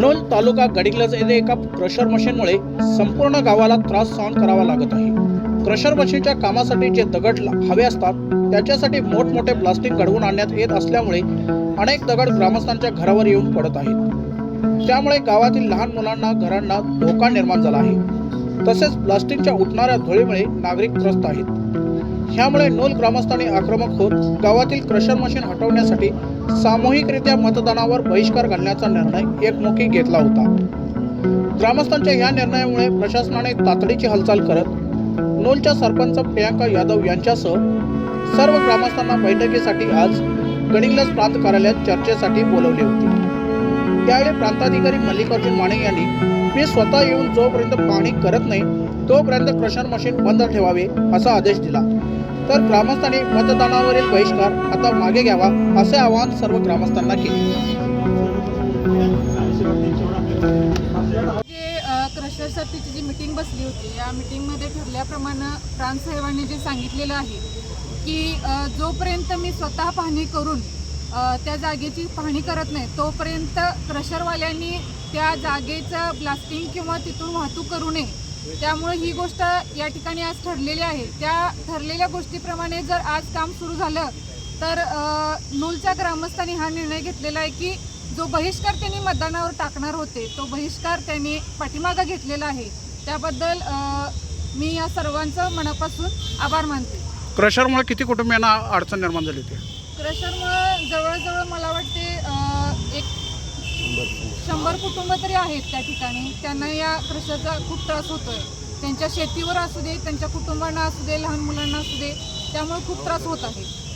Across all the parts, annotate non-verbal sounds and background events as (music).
Known तालुका गडिंग्लज येथे एका crusher मशीनमुळे संपूर्ण गावाला त्रास सहन करावा लागत आहे. क्रशर मशीनच्या कामासाठी जे दगड हवे असतात त्याच्यासाठी मोठमोठे प्लास्टिक घडवून आणण्यात येत असल्यामुळे अनेक दगड ग्रामस्थांच्या घरावर येऊन पडत आहेत. त्यामुळे गावातील लहान मुलांना घरांना धोका निर्माण झाला आहे. तसेच प्लास्टिकच्या उठणाऱ्या धुळीमुळे नागरिक त्रस्त आहेत. ह्यामुळे नोल ग्रामस्थांनी आक्रमक होत गावातील क्रशर मशीन हटवण्यासाठी सामूहिकरित्या मतदानावर बहिष्कार घालण्याचा निर्णय एकमुखी घेतला होता. ग्रामस्थांच्या ह्या निर्णयामुळे प्रशासनाने तातडीची हालचाल करत नोलच्या सरपंच प्रियांका यादव यांच्यासह सर्व ग्रामस्थांना बैठकीसाठी आज गडिंग्लज प्रांत कार्यालयात चर्चेसाठी बोलवले होते. त्यावेळी प्रांताधिकारी मल्लिकार्जुन माने यांनी मी स्वतः येऊन जोपर्यंत पाहणी करत नाही तोपर्यंत क्रशर मशीन बंद ठेवावे असा आदेश दिला. तर ग्रामस्थांनी मतदानावरील बहिष्कार आता मागे घ्यावा असे आवाहन सर्व ग्रामस्थांना केले. जे क्रशरसाठीची जी मिटिंग बसली होती या मिटिंगमध्ये ठरल्याप्रमाणे प्रांतसाहेबांनी जे सांगितलेलं आहे की जोपर्यंत मी स्वतः पाहणी करून त्या जागेची पाहणी करत नाही तोपर्यंत क्रशरवाल्यांनी त्या जागेचं ब्लास्टिंग किंवा तिथून वाहतूक करू नये त्यामुळे ही गोष्ट या ठिकाणी आज ठरलेली आहे. त्या ठरलेल्या गोष्टीप्रमाणे जर आज काम सुरू झालं तर नूलच्या ग्रामस्थांनी हा निर्णय घेतलेला आहे की जो बहिष्कार त्यांनी मतदानावर टाकणार होते तो बहिष्कार त्यांनी पाठीमागं घेतलेला आहे. त्याबद्दल मी या सर्वांचं मनापासून आभार मानते. क्रशरमुळे किती कुटुंबियांना अडचण निर्माण झाली होती? क्रशरमुळं जवळजवळ मला वाटते शंभर कुटुंब. तरी आहेत त्या ठिकाणी. त्यांना या क्रशरचा खूप त्रास होतोय. त्यांच्या शेतीवर असू दे त्यांच्या कुटुंबांना असू दे लहान मुलांना असू दे त्यामुळे खूप त्रास होत आहे.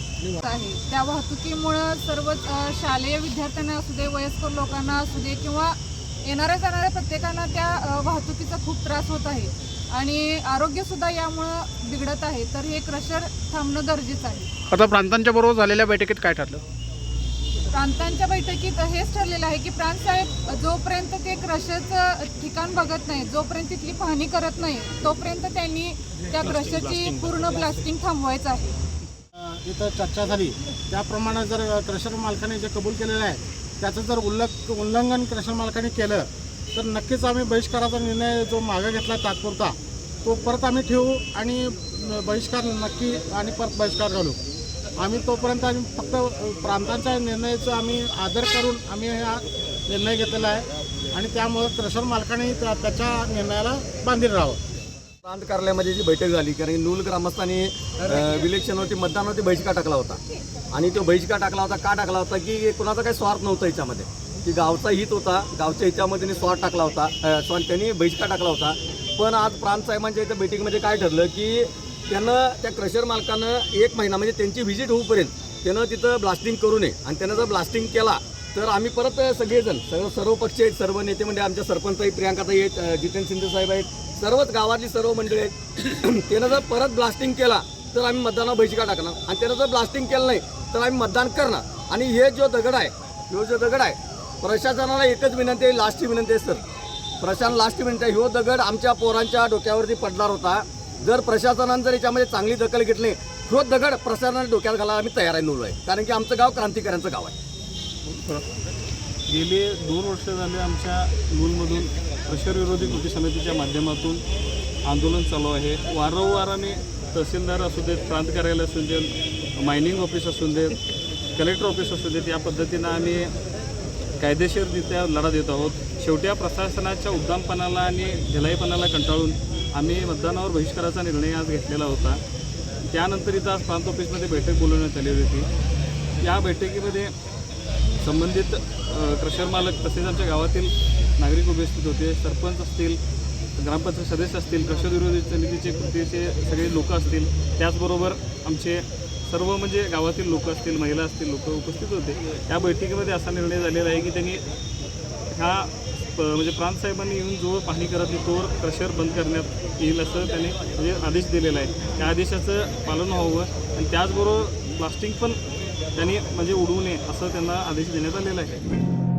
आहे. त्या वाहतुकीमुळं सर्वच अ, शालेय विद्यार्थ्यांना असू दे वयस्कर लोकांना असू दे किंवा येणाऱ्या जाणाऱ्या प्रत्येकांना त्या वाहतुकीचा खूप त्रास होत आहे. आणि आरोग्यसुद्धा यामुळं बिघडत आहे. तर हे क्रशर थांबणं गरजेचं आहे. आता प्रांतांच्या बरोबर झालेल्या बैठकीत काय ठरलं? प्रांतांच्या बैठकीत हेच ठरलेलं आहे की प्रांत साहेब जोपर्यंत ते क्रशरचं ठिकाण बघत नाही जोपर्यंत तिथली पाहणी करत नाही तोपर्यंत त्यांनी त्या क्रशरची पूर्ण ब्लास्टिंग थांबवायचं आहे. इथं चर्चा झाली. त्याप्रमाणे जर क्रशर मालकाने जे कबूल केलेलं आहे त्याचं जर उल्लंघ उल्लंघन क्रशर मालकाने केलं तर नक्कीच आम्ही बहिष्काराचा निर्णय जो मागं घेतला तात्पुरता तो परत आम्ही ठेवू आणि बहिष्कार नक्की आणि परत बहिष्कार घालू. आम्ही तोपर्यंत आम्ही फक्त प्रांतांच्या निर्णयाचा आम्ही आदर करून आम्ही हा निर्णय घेतलेला आहे. आणि त्यामुळं क्रशर मालकाने त्या त्याच्या निर्णयाला बांधील राहावं. प्रांत कार्यालयामध्ये जी बैठक झाली कारण नूल ग्रामस्थांनी इलेक्शनवरती मतदानावरती बहिष्कार टाकला होता. आणि तो बहिष्कार टाकला होता का टाकला होता की कुणाचा काही स्वार्थ नव्हता याच्यामध्ये. की गावचा हित होता गावच्या हितामध्ये त्यांनी स्वार्थ टाकला होता सॉरी त्यांनी बहिष्कार टाकला होता. पण आज प्रांत साहेबांच्या इथं बैठकीमध्ये काय ठरलं की त्यानं त्या क्रशर मालकानं एक महिना म्हणजे त्यांची व्हिजिट होऊपर्यंत त्यानं तिथं ब्लास्टिंग करू नये. आणि त्यानं जर ब्लास्टिंग केला तर आम्ही परत सगळेजण सर्व सर्व पक्ष आहेत सर्व नेते म्हणजे आमच्या सरपंचही प्रियांकाताई आहेत जितेंद्र शिंदे साहेब आहेत सर्वच गावातली सर्व मंडळी आहेत. (clears throat) त्यानं जर परत ब्लास्टिंग केला तर आम्ही मतदानावर बहिष्कार टाकणार. आणि त्यानं जर ब्लास्टिंग केलं नाही तर आम्ही मतदान करणार. आणि हे जो दगड आहे ह्यो जो दगड आहे प्रशासनाला एकच विनंती आहे लास्टची विनंती आहे सर. प्रशासन लास्ट विनंती आहे. ह्यो दगड आमच्या पोरांच्या डोक्यावरती पडणार होता. जर प्रशासनानं जर याच्यामध्ये चांगली दखल घेतली रोज दगड प्रशासनाने डोक्यात घालायला आम्ही तयार आहे नूल आहे कारण की आमचं गाव क्रांतिकाऱ्यांचं गाव आहे. गेले दोन वर्ष झाले आमच्या मूलमधून प्रशर विरोधी कृती समितीच्या माध्यमातून आंदोलन चालू आहे. वारंवाराने तहसीलदार असू देत प्रांत कार्यालय असू देत मायनिंग ऑफिस असू देत कलेक्टर ऑफिस असू देत या पद्धतीनं आम्ही कायदेशीररित्या लढा देत आहोत. शेवटी या प्रशासनाच्या उद्दामपणाला आणि ढिलाईपणाला कंटाळून आम्ही मतदानावर बहिष्काराचा निर्णय आज घेतलेला होता. त्यानंतर इथं आज प्रांत ऑफिसमध्ये बैठक बोलवण्यात आली होती. या बैठकीमध्ये संबंधित क्रशर मालक तसेच आमच्या गावातील नागरिक उपस्थित होते. सरपंच असतील ग्रामपंचायत सदस्य असतील क्रशर विरोधी समितीचे कृतीचे सगळे लोक असतील त्याचबरोबर आमचे सर्व म्हणजे गावातील लोक असतील महिला असतील लोक उपस्थित होते. या बैठकीमध्ये असा निर्णय झालेला आहे की त्यांनी ह्या म्हणजे प्रांत साहेबांनी येऊन जो पाहणी करत नाही तोवर क्रशर बंद करण्यात येईल असं त्यांनी म्हणजे आदेश दिलेला आहे. त्या आदेशाचं पालन व्हावं आणि त्याचबरोबर प्लास्टिक पण त्यांनी म्हणजे उडवू नये असं त्यांना आदेश देण्यात आलेला आहे.